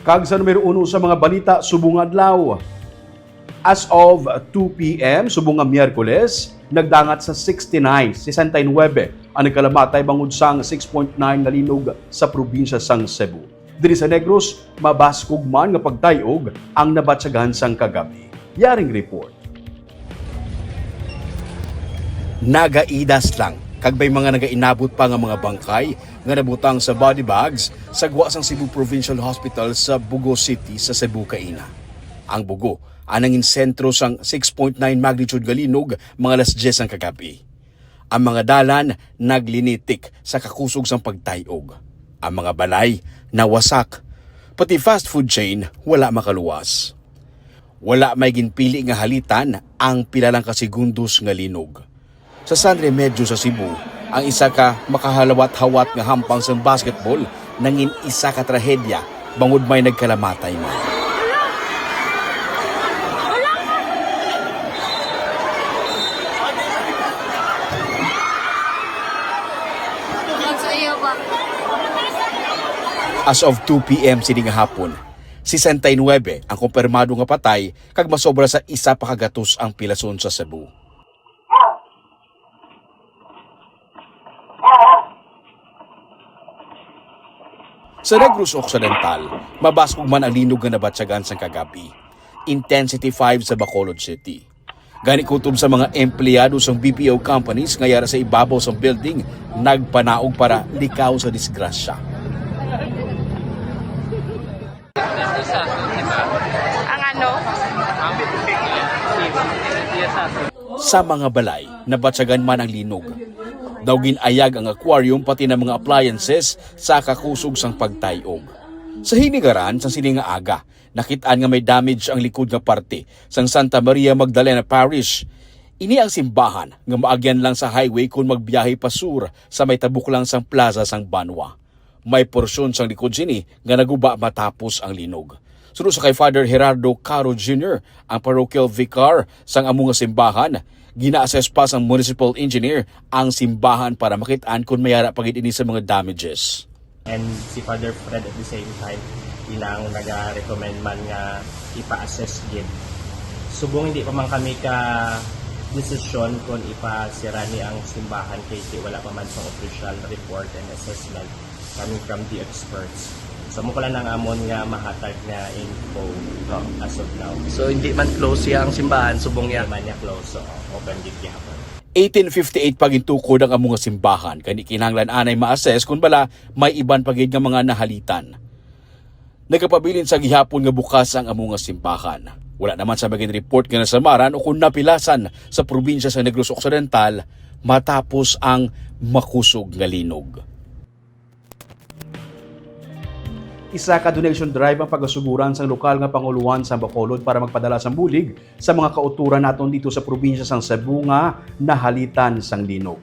Kag sa numero uno sa mga balita, subong adlaw. As of 2 p.m. subong Miyerkules, nagdangat sa 69, 69 ang nagkalamatay bangod sang 6.9 nga linog sa probinsya sang Cebu. Diri sa Negros, mabaskog man nga pagtayog ang nabatsagahan sang kagabi. Yaring report. Nagaidas lang kag may mga nagainabot pa nga mga bangkay nga nabutang sa body bags sa gwa sang Cebu Provincial Hospital sa Bugo City sa Cebu Kaina. Ang Bugo anangin sentro sang 6.9 magnitude nga linog mga alas 10 ang kagabi. Ang mga dalan naglinitik sa kakusog sang pagtayog. Ang mga balay nawasak. Pati fast food chain wala makaluwas. Wala may ginpili nga halitan ang pilalang kasigundos nga linog. Sa San Remedyo sa Cebu, ang isa ka makahalawat-hawat nga hampang sa basketball nangin isa ka trahedya bangod may nagkalamatay man. As of 2 p.m. sini nga hapon, 69 ang kumpirmado nga patay kag masobra sa isa pa kagatos ang pilason sa Cebu. Sa Negros Occidental, mabaskog man ang linog nga nabatsagan sa kagabi. Intensity 5 sa Bacolod City. Gani kutob sa mga empleyado sa BPO companies nga yara sa ibabaw sa building, nagpanaog para likaw sa disgrasya. Ang ano? Sa mga balay, nabatsagan man ang linog. Daw ginayag ang aquarium pati ng mga appliances sa kakusog sang pagtayog. Sa hinigaran sa sininga aga, nakitaan nga may damage ang likod nga parte sang Santa Maria Magdalena Parish. Ini ang simbahan nga maagyan lang sa highway kung magbiyahe pa sur sa may tabuk lang sang plaza sang Banwa. May porsyon sang likod sini nga naguba matapos ang linog. Sunod sa kay Father Gerardo Caro Jr., ang parochial vicar sang among simbahan, gina-assess pa sang municipal engineer ang simbahan para makitaan kung mayara pagid ini sa mga damages. And si Father Fred at the same time, ilang nag-recommend man nga ipa-assess gid. Subong hindi pa man kami ka desisyon kung ipasira ni ang simbahan kay wala pa man sa official report and assessment coming from the experts. So mo pala nang amon nga mahatag nga info as of now. So hindi man close siya ang simbahan, subong Hindi niya. man niya close, so open gid gyapon. 1858 pagintukod ang among nga simbahan kani kinahanglan anay ma-assess kung bala may iban pagid nga mga nahalitan. Nagkapabilin sa gihapon nga bukas ang among nga simbahan. Wala naman sa maging report nga nasamaran o kung napilasan sa probinsya sa Negros Occidental matapos ang makusog nga linog. Isa ka donation drive ang pagasuguran sa lokal nga panguluan sa Bacolod para magpadala sang bulig sa mga kauturan naton dito sa probinsya sang Cebu nga nahalitan sang linog.